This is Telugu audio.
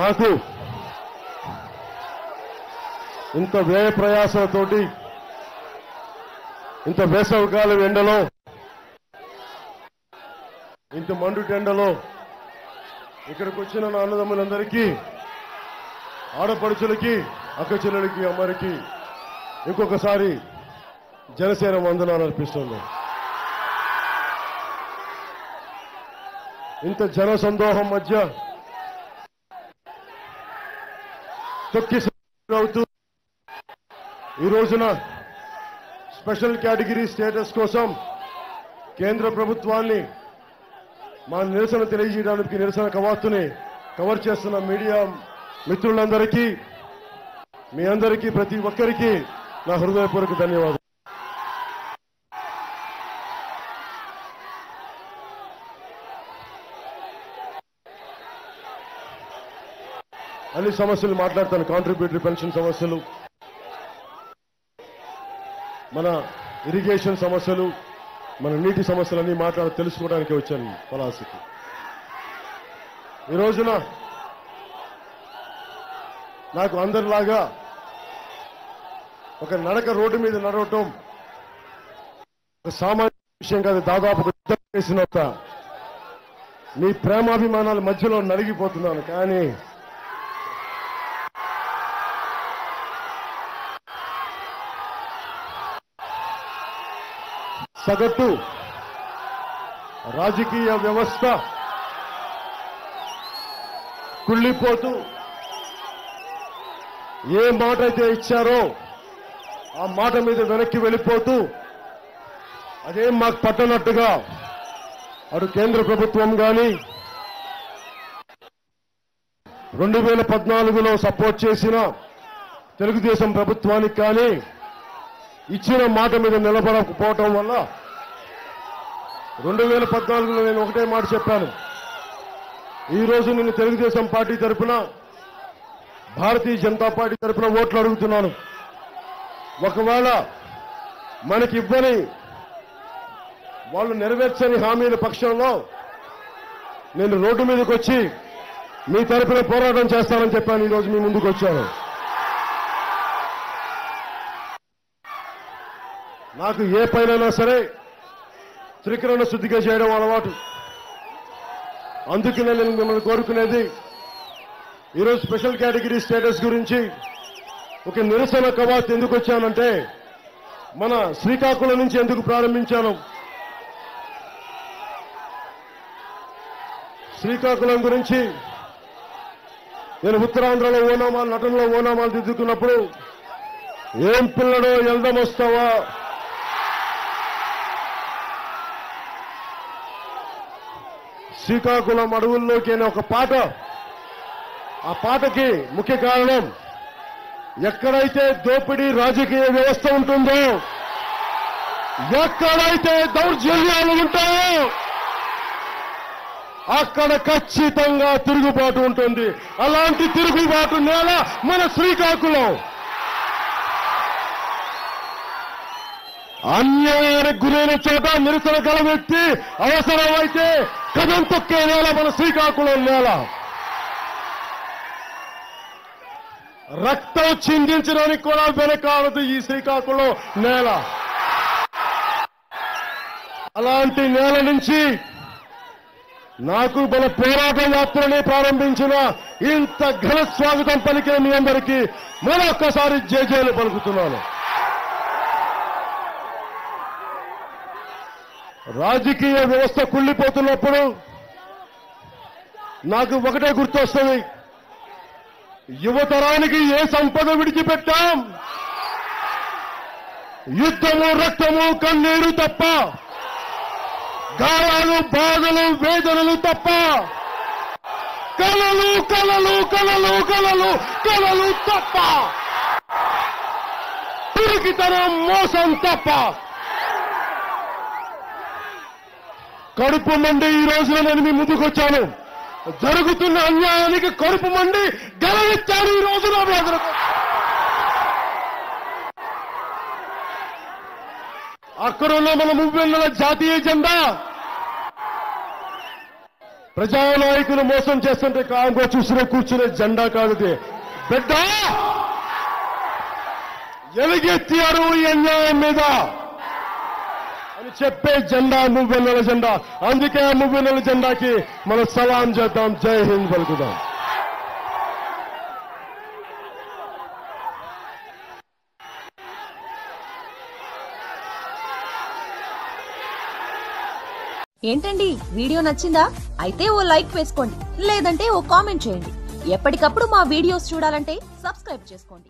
నాకు ఇంత వ్యయ ప్రయాసలతోటి ఇంత వేసవకాలం ఎండలో ఇంత మండుటెండలో ఇక్కడికి వచ్చిన నా అన్నదమ్ములందరికీ ఆడపడుచులకి అక్కచెల్లెలకి అమ్మరికి ఇంకొకసారి జనసేన వందనాలు అర్పిస్తుంది. ఇంత జన సందోహం మధ్య తొక్కి అవుతూ ఈ రోజున స్పెషల్ కేటగిరీ స్టేటస్ కోసం కేంద్ర ప్రభుత్వాన్ని మా నిరసన తెలియజేయడానికి నిరసన కవాతుని కవర్ చేస్తున్న మీడియా మిత్రులందరికీ మీ అందరికీ ప్రతి ఒక్కరికి నా హృదయపూర్వక ధన్యవాదాలు. అన్ని సమస్యలు మాట్లాడతాను. కాంట్రిబ్యూటరీ పెన్షన్ సమస్యలు మన ఇరిగేషన్ సమస్యలు మన నీటి సమస్యలన్నీ మాట్లాడ తెలుసుకోవడానికి వచ్చాను పలాసికి ఈ రోజున నాకు అందరిలాగా ఒక నడక రోడ్డు మీద నడవటం. ఒక సామాన్య విషయం కాదు దాదాపు చేసినంత మీ ప్రేమాభిమానాల మధ్యలో నలిగిపోతున్నాను కానీ సగటు రాజకీయ వ్యవస్థ కుళ్ళిపోతూ ఏ మాట అయితే ఇచ్చారో ఆ మాట మీద వెనక్కి వెళ్ళిపోతూ అదేం మాకు పట్టనట్టుగా అటు కేంద్ర ప్రభుత్వం కానీ రెండు వేల పద్నాలుగులో సపోర్ట్ చేసిన తెలుగుదేశం ప్రభుత్వానికి కానీ ఇచ్చిన మాట మీద నిలబడకపోవటం వల్ల రెండు వేల పద్నాలుగులో నేను ఒకటే మాట చెప్పాను. ఈ రోజు నేను తెలుగుదేశం పార్టీ తరఫున భారతీయ జనతా పార్టీ తరఫున ఓట్లు అడుగుతున్నాను. ఒకవేళ మనకి ఇవ్వని వాళ్ళు నెరవేర్చని హామీల పక్షంలో నేను రోడ్డు మీదకి వచ్చి మీ తరఫున పోరాటం చేస్తానని చెప్పాను. ఈరోజు మీ ముందుకు వచ్చాను. నాకు ఏ పైనైనా సరే త్రికరణ శుద్ధిగా చేయడం అలవాటు. అందుకనే నేను మిమ్మల్ని కోరుకునేది ఈరోజు స్పెషల్ కేటగిరీ స్టేటస్ గురించి ఒక నిరసన కవాత్ ఎందుకు వచ్చానంటే మన శ్రీకాకుళం నుంచి ఎందుకు ప్రారంభించాను? శ్రీకాకుళం గురించి నేను ఉత్తరాంధ్రలో ఓనామాలు నటనలో ఓనామాలు దిద్దుకున్నప్పుడు ఏం పిల్లడో ఎల్దం వస్తావా? శ్రీకాకుళం అడవుల్లోకి అనే ఒక పాట ఆ పాటకి ముఖ్య కారణం ఎక్కడైతే దోపిడీ రాజకీయ వ్యవస్థ ఉంటుందో ఎక్కడైతే దౌర్జన్యాలు ఉంటాయో అక్కడ ఖచ్చితంగా తిరుగుబాటు ఉంటుంది. అలాంటి తిరుగుబాటు నేల మన శ్రీకాకుళం. అన్యాయానికి గురైన చోట నిరసన గల వ్యక్తి అవసరమైతే కథం తొక్కే నేల మన శ్రీకాకుళం నేల. రక్తం చిందించడానికి కూడా వెనకాలదు ఈ శ్రీకాకుళం నేల. అలాంటి నేల నుంచి నాకు మన పోరాట యాత్రని ప్రారంభించిన ఇంత ఘన స్వాగతం పలికిన మీ అందరికీ మరొక్కసారి జేజేలు పలుకుతున్నాను. రాజకీయ వ్యవస్థ కుళ్ళిపోతున్నప్పుడు నాకు ఒకటే గుర్తొస్తుంది. యువతరానికి ఏ సంపద విడిచిపెట్టాం? యుద్ధము రక్తము కన్నీరు తప్ప గాయాలు బాధలు వేదనలు తప్ప కలలు కలలు కలలు కలలు కలలు తప్ప పిరికితనం మోసం తప్ప. కడుపు మండి ఈ రోజున నేను మీ ముందుకొచ్చాను. జరుగుతున్న అన్యాయానికి కడుపు మండి గెలవిచ్చాడు ఈ రోజు నా అక్కడ ఉన్న మన మువ్వెన్నెల జాతీయ జెండా. ప్రజానాయకులు మోసం చేస్తుంటే కాంగ్రెస్ చూసిన కూర్చునే జెండా కాదు బిడ్డ! ఎలుగెత్తారు ఈ అన్యాయం మీద. అని చెప్పే జెండా మువ్వెన్నెల జెండా. అందుకే ఆ నెల జెండాకి మనం సలాం చేద్దాం. జై హింద్ పలుకుదాం ఏంటండి? వీడియో నచ్చిందా? అయితే ఓ లైక్ వేసుకోండి. లేదంటే ఓ కామెంట్ చేయండి. ఎప్పటికప్పుడు మా వీడియోస్ చూడాలంటే సబ్స్క్రైబ్ చేసుకోండి.